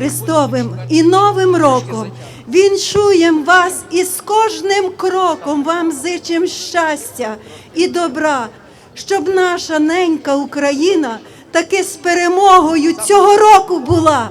Христовим і Новим роком. Віншуєм вас і з кожним кроком вам зичим щастя і добра, щоб наша ненька Україна таки з перемогою цього року була.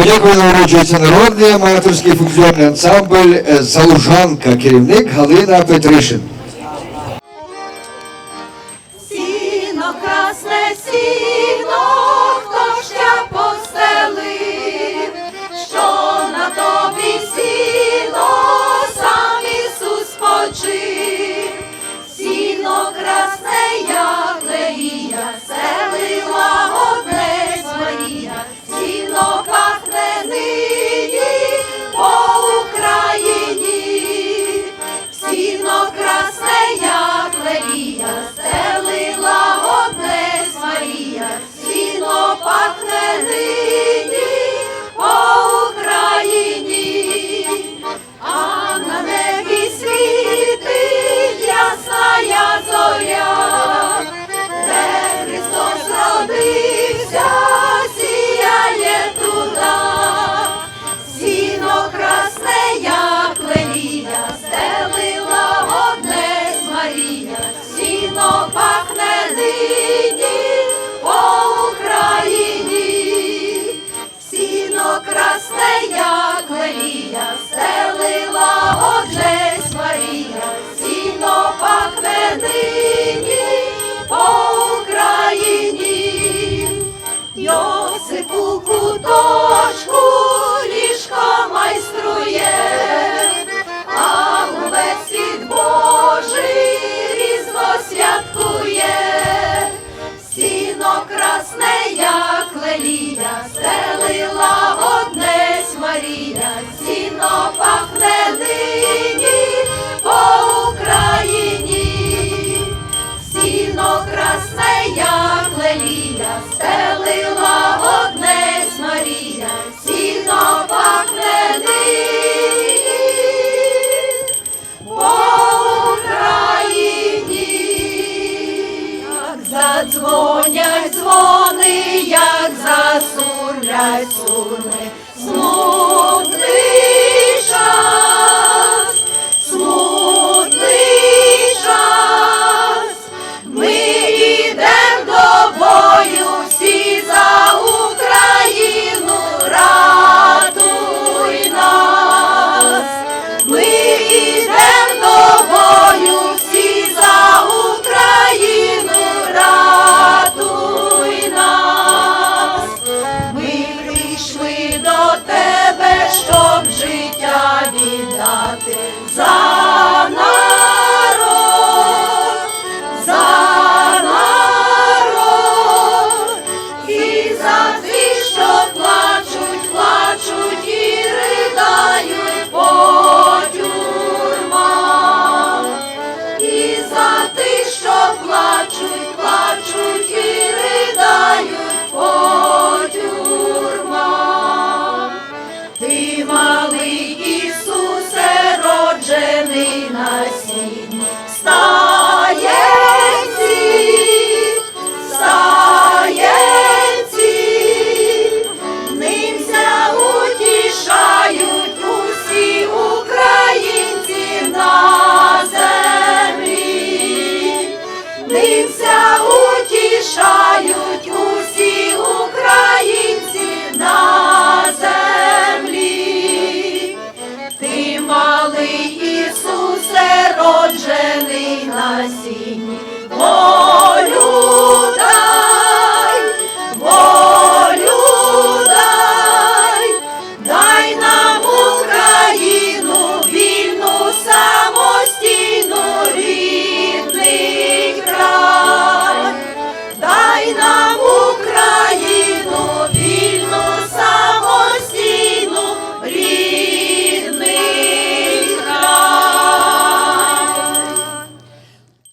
подякою народжується народний аматорський фольклорний ансамбль е, Залужанка, керівник Галина Петришин. як лелія стелила одне. assim. Oh!